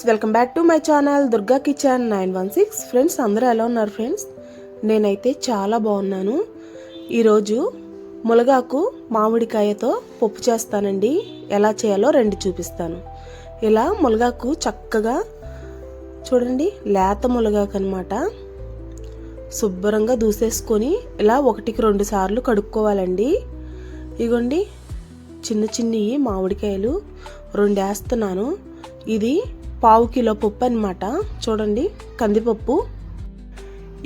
Friends welcome back to my channel Durga kitchen nine one six. Friends అందరూ ఎలా ఉన్నారు friends? నేనైతే చాలా బాగున్నాను. ఈరోజు ములగాకు మామిడికాయతో పప్పు చేస్తానండి. ఎలా చేయాలో రెండు చూపిస్తాను. ఇలా ములగాకు చక్కగా చూడండి లేత ములగాకు అనమాట శుభ్రంగా దూసేసుకొని ఇలా ఒకటికి రెండు సార్లు కడుక్కోవాలండి. ఇగోండి చిన్న చిన్నవి మామిడికాయలు రెండు వేస్తున్నాను. ఇది పావు కిలో పప్పు అనమాట చూడండి కందిపప్పు.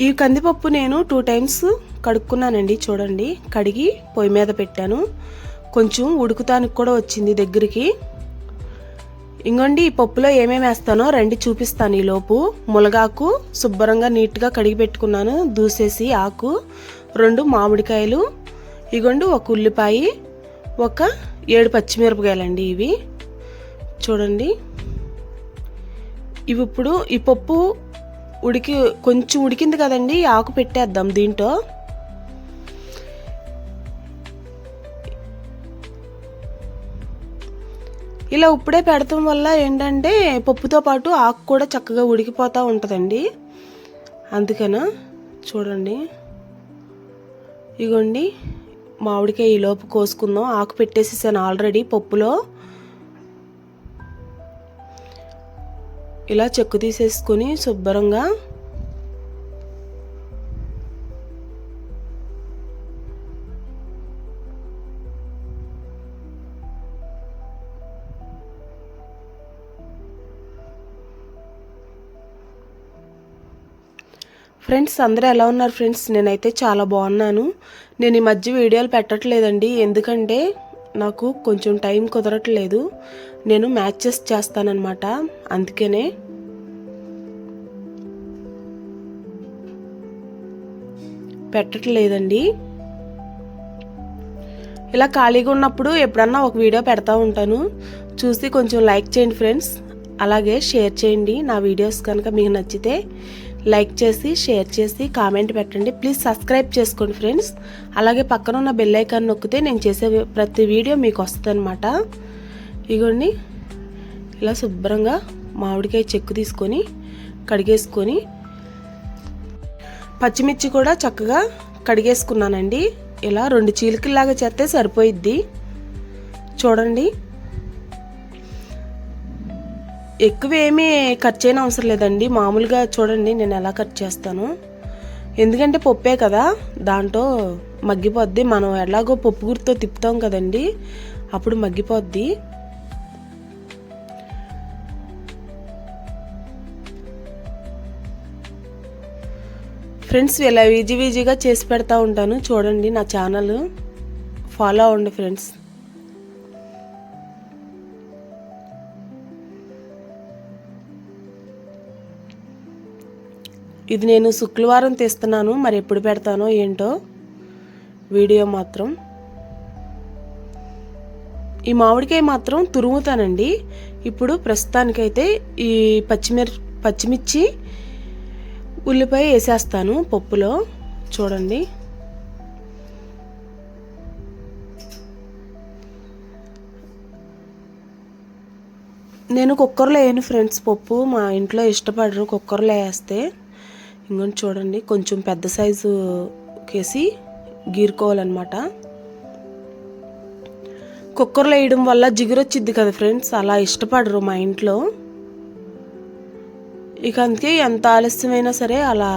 ఈ కందిపప్పు నేను టూ టైమ్స్ కడుక్కున్నానండి చూడండి. కడిగి పొయ్యి మీద పెట్టాను. కొంచెం ఉడుకుతానికి కూడా వచ్చింది దగ్గరికి. ఇంకోండి ఈ పప్పులో ఏమేమి వేస్తానో రండి చూపిస్తాను ఈలోపు. ములగాకు శుభ్రంగా నీట్గా కడిగి పెట్టుకున్నాను. దూసేసి ఆకు రెండు మామిడికాయలు. ఇగోండి ఒక ఉల్లిపాయ ఒక ఏడు పచ్చిమిరపకాయలండి ఇవి. చూడండి. ఇవి ఇప్పుడు ఈ పప్పు ఉడికి కొంచెం ఉడికింది కదండి ఈ ఆకు పెట్టేద్దాం దీంట్లో. ఇలా ఇప్పుడే పెడతాం వల్ల ఏంటంటే పప్పుతో పాటు ఆకు కూడా చక్కగా ఉడికిపోతూ ఉంటుందండి. అందుకన చూడండి. ఇగోండి మామిడికాయ ఈ లోపు కోసుకుందాం. ఆకు పెట్టేసేసాను ఆల్రెడీ పప్పులో. ఇలా చెక్కు తీసేసుకొని శుభ్రంగా ఫ్రెండ్స్ అందరూ ఎలా ఉన్నారు ఫ్రెండ్స్? నేనైతే చాలా బాగున్నాను. నేను ఈ మధ్య వీడియోలు పెట్టట్లేదండి. ఎందుకంటే నాకు కొంచెం టైం కుదరట్లేదు. నేను మ్యాచెస్ చేస్తానన్నమాట. అందుకనే. పెట్టట్లేదండి. ఇలా ఖాళీగా ఉన్నప్పుడు ఎప్పుడన్నా ఒక వీడియో పెడతా ఉంటాను. చూసి కొంచెం లైక్ చేయండి ఫ్రెండ్స్. అలాగే షేర్ చేయండి నా వీడియోస్ కనుక మీకు నచ్చితే. లైక్ చేసి షేర్ చేసి కామెంట్ పెట్టండి. ప్లీజ్ సబ్స్క్రైబ్ చేసుకోండి ఫ్రెండ్స్. అలాగే పక్కన ఉన్న బెల్ ఐకాన్ నొక్కితే నేను చేసే ప్రతి వీడియో మీకు వస్తుంది అనమాట ఇగోండి. ఇలా శుభ్రంగా మామిడికాయ చెక్కు తీసుకొని కడిగేసుకొని పచ్చిమిర్చి కూడా చక్కగా కడిగేసుకున్నానండి. ఇలా రెండు చీలికల్లాగా చేస్తే సరిపోయిద్ది. చూడండి. ఎక్కువ ఏమీ కట్ చేయని అవసరం లేదండి. మామూలుగా చూడండి నేను ఎలా కట్ చేస్తాను. ఎందుకంటే పప్పే కదా దాంట్లో మగ్గిపోద్ది. మనం ఎలాగో పప్పు గురితో తిప్పుతాం కదండి అప్పుడు మగ్గిపోద్ది. ఫ్రెండ్స్ ఇలా ఈజీ ఈజీగా చేసి పెడతా ఉంటాను. చూడండి నా ఛానల్. ఫాలో అవ్వండి ఫ్రెండ్స్. ఇది నేను శుక్రవారం తీస్తున్నాను మరి ఎప్పుడు పెడతానో ఏంటో వీడియో మాత్రం. ఈ మామిడికాయ మాత్రం తురుముతానండి. ఇప్పుడు ప్రస్తుతానికైతే ఈ పచ్చిమిర్ పచ్చిమిర్చి ఉల్లిపాయ వేసేస్తాను పప్పులో. చూడండి. నేను కుక్కర్లో వేయను ఫ్రెండ్స్ పప్పు మా ఇంట్లో ఇష్టపడరు కుక్కర్లో వేస్తే. ఇంకొని చూడండి. కొంచెం పెద్ద సైజు కేసి గీరుకోవాలన్నమాట. కుక్కర్లో వేయడం వల్ల జిగురొచ్చిద్ది కదా ఫ్రెండ్స్ అలా ఇష్టపడరు మా ఇంట్లో. ఇక అందుకే ఎంత ఆలస్యమైనా సరే అలా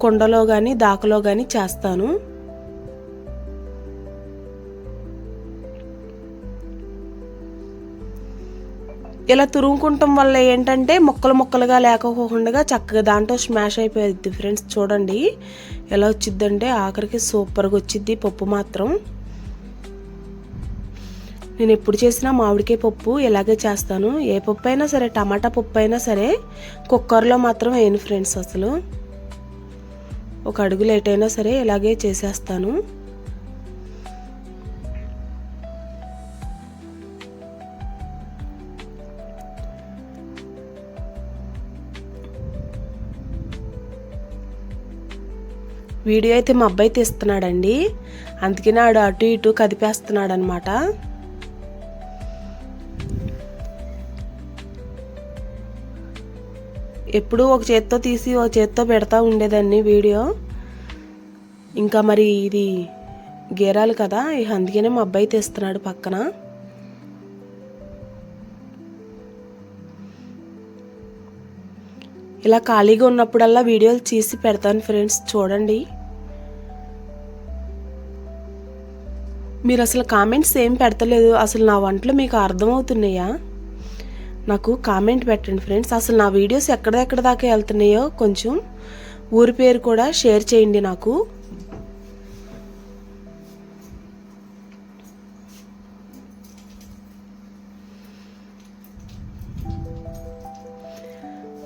కొండలో కానీ దాకలో కానీ చేస్తాను. ఇలా తురుముకుంటాం వల్ల ఏంటంటే ముక్కలు ముక్కలుగా లేకపోకుండా చక్కగా దాంట్లో స్మాష్ అయిపోయింది ఫ్రెండ్స్. చూడండి ఎలా వచ్చిద్దంటే ఆఖరికి సూపర్గా వచ్చిద్ది పప్పు మాత్రం. నేను ఎప్పుడు చేసినా మామిడికాయ పప్పు ఇలాగే చేస్తాను. ఏ పప్పు అయినా సరే టమాటా పప్పు అయినా సరే కుక్కర్లో మాత్రం వేయను ఫ్రెండ్స్ అసలు. ఒక అడుగు లేట్ అయినా సరే ఇలాగే చేసేస్తాను. వీడియో అయితే మా అబ్బాయి తీస్తున్నాడండి. అందుకనే ఆడు అటు ఇటు కదిపేస్తున్నాడు అనమాట ఎప్పుడూ ఒక చేత్తో తీసి ఒక చేత్తో పెడతా ఉండేదాన్ని వీడియో. ఇంకా మరి ఇది గేరాలు కదా అందుకనే మా అబ్బాయి తెస్తున్నాడు పక్కన. ఇలా ఖాళీగా ఉన్నప్పుడల్లా వీడియోలు తీసి పెడతాను ఫ్రెండ్స్ చూడండి. మీరు అసలు కామెంట్స్ ఏం పెడతలేదు. అసలు నా వంటలు మీకు అర్థమవుతున్నాయా? నాకు కామెంట్ పెట్టండి ఫ్రెండ్స్. అసలు నా వీడియోస్ ఎక్కడెక్కడ దాకా వెళ్తున్నాయో కొంచెం ఊరి పేరు కూడా షేర్ చేయండి నాకు.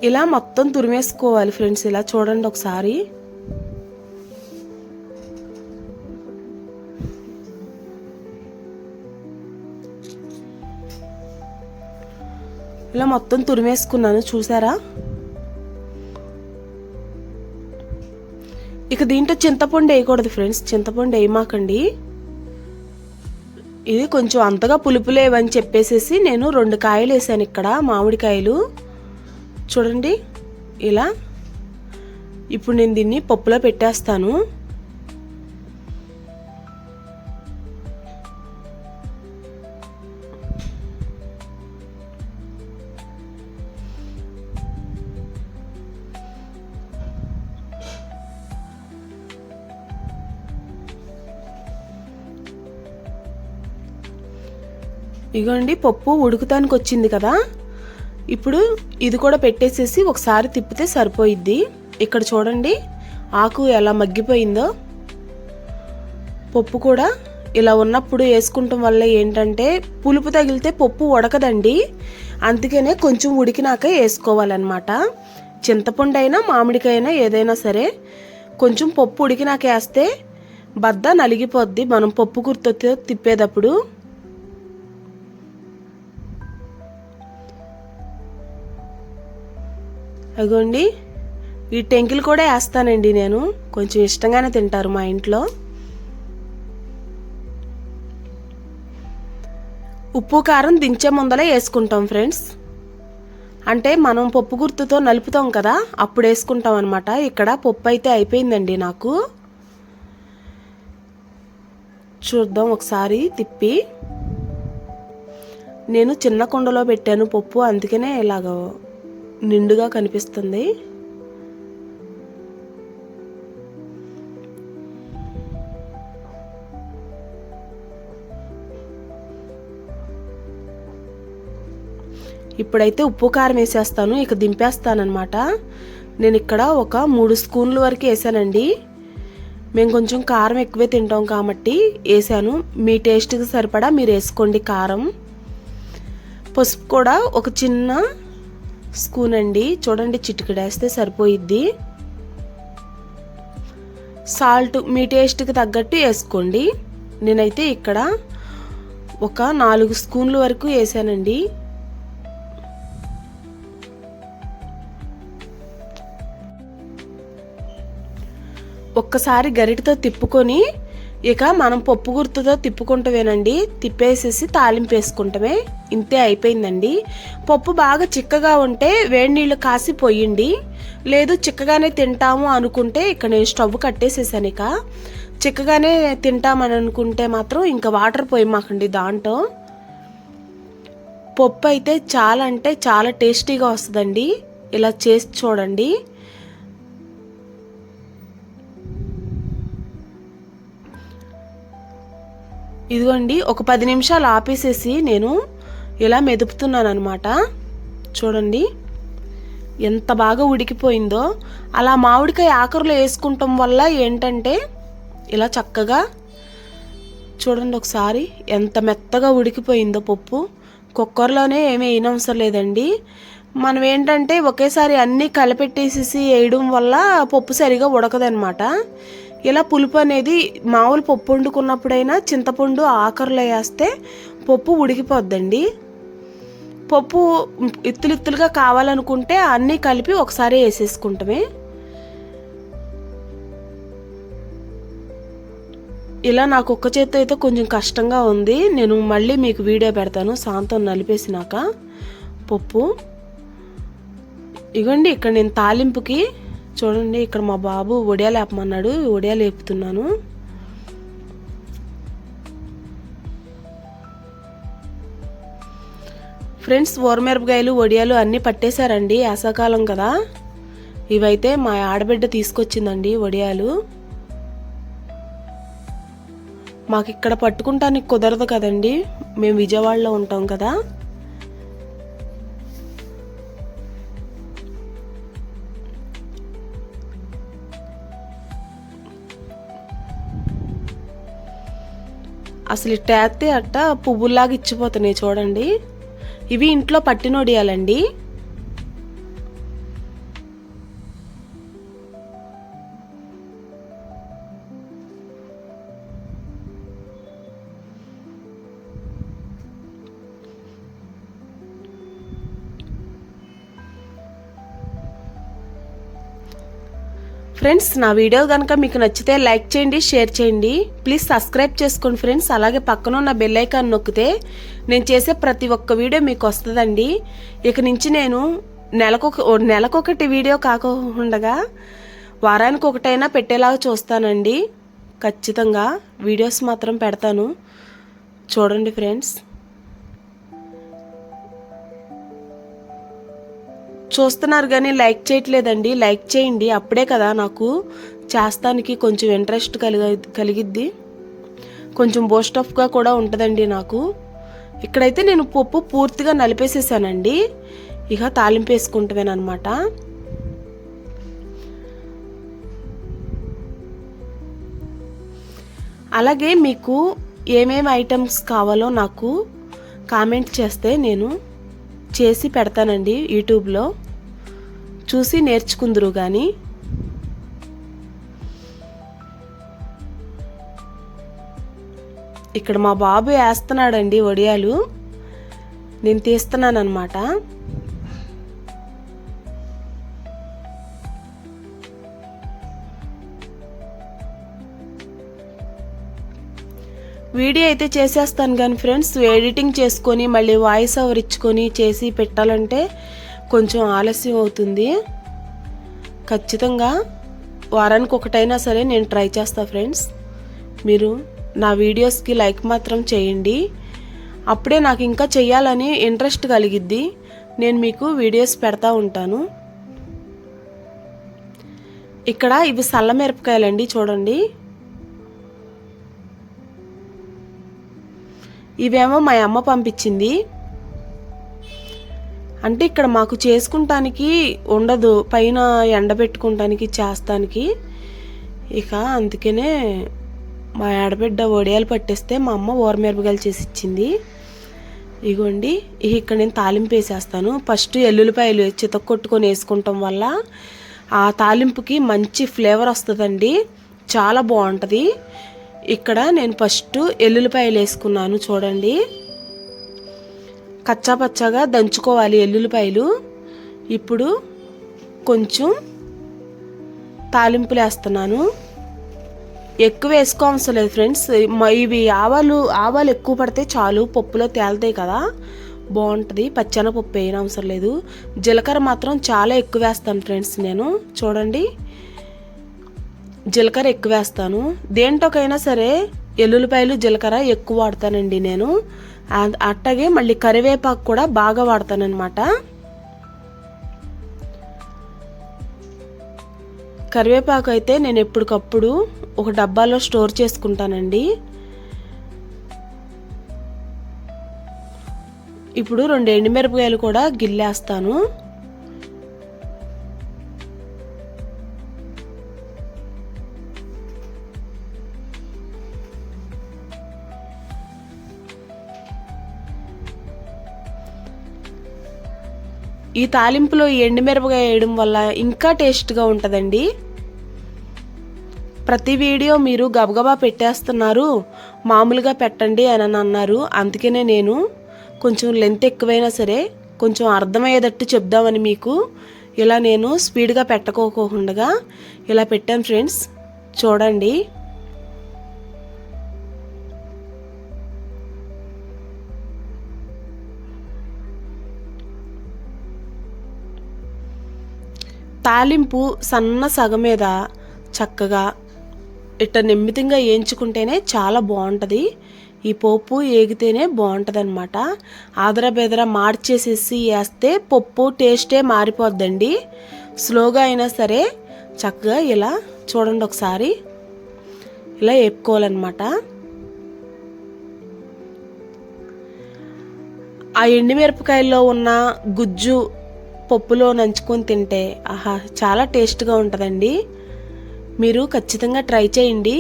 ఇలా మొత్తం తురిమేసుకోవాలి ఫ్రెండ్స్. ఇలా చూడండి ఒకసారి. ఇలా మొత్తం తురిమేసుకున్నాను చూసారా? ఇక దీంట్లో చింతపండు వేయకూడదు ఫ్రెండ్స్. చింతపండు వేయమాకండి. ఇది కొంచెం అంతగా పులుపు లేవని చెప్పేసేసి నేను రెండు కాయలు వేసాను ఇక్కడ మామిడికాయలు. చూడండి ఇలా. ఇప్పుడు నేను దీన్ని పప్పులో పెట్టేస్తాను. ఇగోండి పప్పు ఉడుకుతానికి వచ్చింది కదా. ఇప్పుడు ఇది కూడా పెట్టేసేసి ఒకసారి తిప్పితే సరిపోయిద్ది. ఇక్కడ చూడండి ఆకు ఎలా మగ్గిపోయిందో. పప్పు కూడా ఇలా ఉన్నప్పుడు వేసుకుంటాం వల్ల ఏంటంటే పులుపు తగిలితే పప్పు ఉడకదండి. అందుకనే కొంచెం ఉడికినాక వేసుకోవాలన్నమాట. చింతపండు అయినా మామిడికైనా ఏదైనా సరే కొంచెం పప్పు ఉడికినాక వేస్తే బద్ద నలిగిపోద్ది. మనం పప్పు గుర్తొత్తే తిప్పేటప్పుడు. అగోండి ఈ టెంకులు కూడా వేస్తానండి నేను. కొంచెం ఇష్టంగానే తింటారు మా ఇంట్లో. ఉప్పు కారం దించే ముందలే వేసుకుంటాం ఫ్రెండ్స్. అంటే మనం పప్పు గుర్తుతో నలుపుతాం కదా అప్పుడు వేసుకుంటాం అనమాట ఇక్కడ పప్పు అయితే అయిపోయిందండి నాకు. చూద్దాం ఒకసారి తిప్పి. నేను చిన్న కుండలో పెట్టాను పప్పు అందుకనే ఇలాగ నిండుగా కనిపిస్తుంది. ఇప్పుడైతే ఉప్పు కారం వేసేస్తాను ఇక దింపేస్తానమాట నేను ఇక్కడ ఒక మూడు స్పూన్ల వరకు వేసానండి. మేము కొంచెం కారం ఎక్కువే తింటాం కాబట్టి వేసాను. మీ టేస్ట్కి సరిపడా మీరు వేసుకోండి కారం. పసుపు కూడా ఒక చిన్న స్పూన్ అండి. చూడండి చిటికడేస్తే సరిపోయిద్ది. సాల్ట్ మీ టేస్ట్కి తగ్గట్టు వేసుకోండి. నేనైతే ఇక్కడ ఒక నాలుగు స్పూన్ల వరకు వేసానండి. ఒక్కసారి గరిటతో తిప్పుకొని ఇక మనం పప్పు గుర్తుతో తిప్పుకుంటవేనండి. తిప్పేసేసి తాలింపు వేసుకుంటమే. ఇంతే అయిపోయిందండి. పప్పు బాగా చిక్కగా ఉంటే వేడి నీళ్ళు కాసి పోయండి. లేదు చిక్కగానే తింటాము అనుకుంటే ఇక్కడ నేను స్టవ్ కట్టేసేసాను ఇక. చిక్కగానే తింటామని అనుకుంటే మాత్రం ఇంకా వాటర్ పోయమాకండి దాంట్లో. పప్పు అయితే చాలా అంటే చాలా టేస్టీగా వస్తుందండి. ఇలా చేసి చూడండి. ఇదిగోండి ఒక పది నిమిషాలు ఆపేసేసి నేను ఇలా మెదుపుతున్నాను అనమాట చూడండి ఎంత బాగా ఉడికిపోయిందో. అలా మామిడికాయ ఆఖరిలో వేసుకుంటాం వల్ల ఏంటంటే ఇలా చక్కగా చూడండి ఒకసారి ఎంత మెత్తగా ఉడికిపోయిందో పప్పు. కుక్కర్లోనే ఏమీ వేయనవసరం లేదండి. మనం ఏంటంటే ఒకేసారి అన్నీ కలిపెట్టేసేసి వేయడం వల్ల పప్పు సరిగా ఉడకదనమాట ఇలా పులుపు అనేది మామూలు పప్పు వండుకున్నప్పుడైనా చింతపండు ఆఖరిలో వేస్తే పప్పు ఉడికిపోద్దండి. పప్పు ఇత్తులు ఇత్తులుగా కావాలనుకుంటే అన్నీ కలిపి ఒకసారి వేసేసుకుంటామే. ఇలా నాకు ఒక్క చేత్తో అయితే కొంచెం కష్టంగా ఉంది. నేను మళ్ళీ మీకు వీడియో పెడతాను. సాంతం నలిపేసినాక పప్పు. ఇగోండి ఇక్కడ నేను తాలింపుకి చూడండి ఇక్కడ మా బాబు ఒడియాలు వేపమన్నాడు ఒడియాలు వేపుతున్నాను ఫ్రెండ్స్ ఓరమిరపకాయలు ఒడియాలు అన్నీ పట్టేశారండి వేసవకాలం కదా. ఇవైతే మా ఆడబిడ్డ తీసుకొచ్చిందండి వడియాలు మాకు ఇక్కడ పట్టుకుంటానికి కుదరదు కదండి మేము విజయవాడలో ఉంటాం కదా. అసలు ఇట్టేస్తే అట్ట పువ్వుల్లాగా ఇచ్చిపోతున్నాయి చూడండి. ఇవి ఇంట్లో పట్టినొడియాలండి. ఫ్రెండ్స్ నా వీడియో కనుక మీకు నచ్చితే లైక్ చేయండి షేర్ చేయండి. ప్లీజ్ సబ్స్క్రైబ్ చేసుకోండి ఫ్రెండ్స్ అలాగే పక్కన ఉన్న బెల్ ఐకాన్ నొక్కితే నేను చేసే ప్రతి ఒక్క వీడియో మీకు వస్తుందండి. ఇక నుంచి నేను నెలకొక నెలకొకటి వీడియో కాకుండా వారానికి ఒకటైనా పెట్టేలాగా చూస్తానండి. ఖచ్చితంగా వీడియోస్ మాత్రం పెడతాను. చూడండి ఫ్రెండ్స్. చూస్తున్నారు కానీ లైక్ చేయట్లేదండి. లైక్ చేయండి. అప్పుడే కదా నాకు చేస్తానికి కొంచెం ఇంట్రెస్ట్ కలిగ కలిగిద్ది. కొంచెం బోస్టఫ్గా కూడా ఉంటుందండి నాకు. ఇక్కడైతే నేను పప్పు పూర్తిగా నలిపేసేసానండి. ఇక తాలింపు వేసుకుంటామేనమాట అలాగే మీకు ఏమేమి ఐటమ్స్ కావాలో నాకు కామెంట్ చేస్తే నేను చేసి పెడతానండి యూట్యూబ్లో. చూసి నేర్చుకుందరు కానీ ఇక్కడ మా బాబు వేస్తున్నాడండి వడియాలు నేను తీస్తున్నాను వీడియో అయితే చేసేస్తాను కానీ ఫ్రెండ్స్ ఎడిటింగ్ చేసుకొని మళ్ళీ వాయిస్ ఓవర్ ఇచ్చుకొని చేసి పెట్టాలంటే కొంచెం ఆలస్యం అవుతుంది. ఖచ్చితంగా వారానికి ఒకటైనా సరే నేను ట్రై చేస్తా ఫ్రెండ్స్. మీరు నా వీడియోస్కి లైక్ మాత్రం చేయండి. అప్పుడే నాకు ఇంకా చెయ్యాలని ఇంట్రెస్ట్ కలిగిద్ది. నేను మీకు వీడియోస్ పెడతా ఉంటాను. ఇక్కడ ఇవి సల్ల మిరపకాయలండి చూడండి. ఇవేమో మా అమ్మ పంపించింది. అంటే ఇక్కడ మాకు చేసుకుంటానికి ఉండదు పైన ఎండబెట్టుకుంటానికి చేస్తానికి. ఇక అందుకనే మా ఆడబిడ్డ వడియాలు పట్టేస్తే మా అమ్మ ఓరమిరపకాయలు చేసి ఇచ్చింది. ఇగోండి ఇక్కడ నేను తాలింపు వేసేస్తాను. ఫస్ట్ ఎల్లుల్లిపాయలు చితక్కొట్టుకొని వేసుకుంటాం వల్ల ఆ తాలింపుకి మంచి ఫ్లేవర్ వస్తుందండి. చాలా బాగుంటుంది. ఇక్కడ నేను ఫస్ట్ ఎల్లుల్లిపాయలు వేసుకున్నాను చూడండి. కచ్చాపచ్చాగా దంచుకోవాలి ఎల్లుల్లిపాయలు. ఇప్పుడు కొంచెం తాలింపులు వేస్తున్నాను. ఎక్కువ వేసుకోవసరం లేదు ఫ్రెండ్స్. ఇవి ఆవాలు ఆవాలు ఎక్కువ పడితే చాలు పప్పులో తేలుతాయి కదా. బాగుంటుంది. పచ్చన పప్పు వేయని అవసరం లేదు. జీలకర్ర మాత్రం చాలా ఎక్కువ వేస్తాను ఫ్రెండ్స్ నేను. చూడండి. జీలకర్ర ఎక్కువ వేస్తాను. దేంటోకైనా సరే ఎల్లుల్లిపాయలు జీలకర్ర ఎక్కువ వాడతానండి నేను. అట్టగే మళ్ళీ కరివేపాకు కూడా బాగా వాడతానమాట కరివేపాకు అయితే నేను ఎప్పటికప్పుడు ఒక డబ్బాలో స్టోర్ చేసుకుంటానండి. ఇప్పుడు రెండు ఎండుమిరపకాయలు కూడా గిల్లేస్తాను. ఈ తాలింపులో ఈ ఎండుమిరపకాయ వేయడం వల్ల ఇంకా టేస్ట్గా ఉంటుందండి. ప్రతి వీడియో మీరు గబగబా పెట్టేస్తున్నారు. మామూలుగా పెట్టండి అని అన్నారు. అందుకనే నేను కొంచెం లెంత్ ఎక్కువైనా సరే కొంచెం అర్థమయ్యేటట్టు చెప్దామని మీకు ఇలా నేను స్పీడ్గా పెట్టకోకుండా ఇలా పెట్టాను ఫ్రెండ్స్. చూడండి. తాలింపు సన్న సగ మీద చక్కగా ఇట్ట నిమ్మితంగా వేయించుకుంటేనే చాలా బాగుంటుంది. ఈ పప్పు ఏగితేనే బాగుంటుంది అనమాట ఆదరా బెదర మార్చేసేసి వేస్తే పప్పు టేస్టే మారిపోద్దండి. స్లోగా అయినా సరే చక్కగా ఇలా చూడండి ఒకసారి. ఇలా వేపుకోవాలన్నమాట ఆ ఎండుమిరపకాయల్లో ఉన్న గుజ్జు పప్పులో నంచుకొని తింటే ఆహా చాలా టేస్ట్గా ఉంటుందండి. మీరు ఖచ్చితంగా ట్రై చేయండి.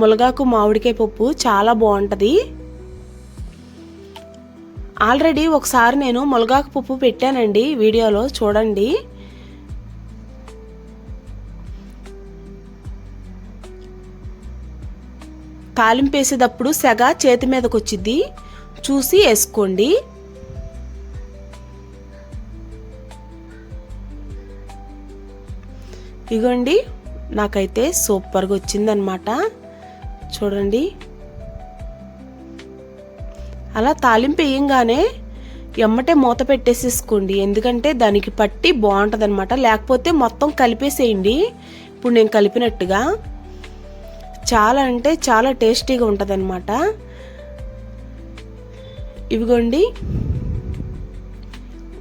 ములగాకు మామిడికాయ పప్పు చాలా బాగుంటుంది. ఆల్రెడీ ఒకసారి నేను ములగాకు పప్పు పెట్టానండి వీడియోలో చూడండి. తాలింపు వేసేటప్పుడు సెగ చేతి మీదకి వచ్చింది చూసి వేసుకోండి. ఇగోండి నాకైతే సూపర్గా వచ్చిందనమాట చూడండి. అలా తాలింపు వేయంగానే ఎమ్మటే మూత పెట్టేసేసుకోండి. ఎందుకంటే దానికి పట్టి బాగుంటుంది అనమాట లేకపోతే మొత్తం కలిపేసేయండి. ఇప్పుడు నేను కలిపినట్టుగా. చాలా అంటే చాలా టేస్టీగా ఉంటుంది అనమాట ఇవిగోండి.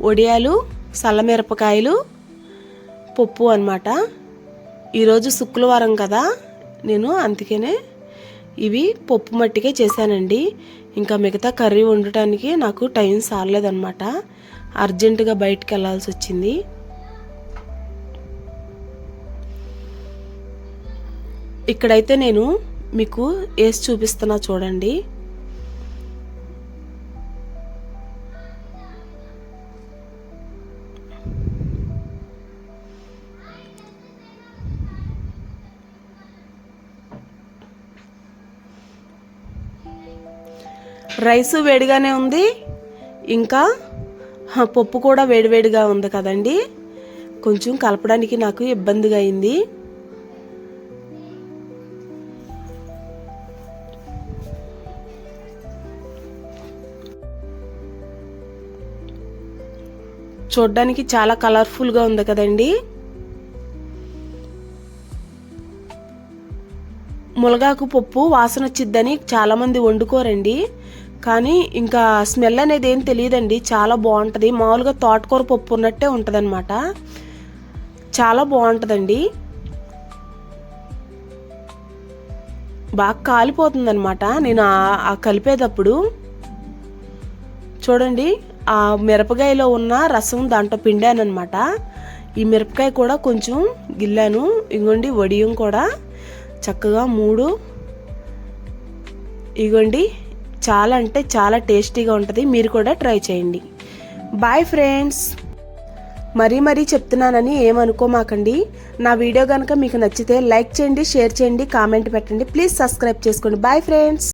వడియాలు సల్లమిరపకాయలు పప్పు అనమాట ఈరోజు శుక్రవారం కదా నేను అందుకనే ఇవి పప్పు మట్టికే చేశానండి. ఇంకా మిగతా కర్రీ వండటానికి నాకు టైం సారలేదనమాట అర్జెంటుగా బయటికి వెళ్ళాల్సి వచ్చింది. ఇక్కడైతే నేను మీకు వేసి చూపిస్తున్నా చూడండి. రైస్ వేడిగానే ఉంది. ఇంకా పప్పు కూడా వేడివేడిగా ఉంది కదండి. కొంచెం కలపడానికి నాకు ఇబ్బందిగా అయింది. చూడ్డానికి చాలా కలర్ఫుల్గా ఉంది కదండి. ములగాకు పప్పు వాసన వచ్చిద్దని చాలామంది వండుకోరండి. కానీ ఇంకా స్మెల్ అనేది ఏం తెలియదండి. చాలా బాగుంటుంది. మామూలుగా తోటకూర పప్పు ఉన్నట్టే ఉంటుందన్నమాట. చాలా బాగుంటుందండి. బాగా కాలిపోతుందనమాట నేను ఆ- కలిపేటప్పుడు చూడండి ఆ మిరపకాయలో ఉన్న రసం దాంట్లో పిండాను అనమాట ఈ మిరపకాయ కూడా కొంచెం గిల్లాను. ఇగోండి వడియం కూడా చక్కగా మూడు. ఇగోండి చాలా అంటే చాలా టేస్టీగా ఉంటుంది. మీరు కూడా ట్రై చేయండి. బాయ్ ఫ్రెండ్స్ మరీ మరీ చెప్తున్నానని ఏమనుకోమాకండి. నా వీడియో కనుక మీకు నచ్చితే లైక్ చేయండి షేర్ చేయండి కామెంట్ పెట్టండి. ప్లీజ్ సబ్స్క్రైబ్ చేసుకోండి. Bye friends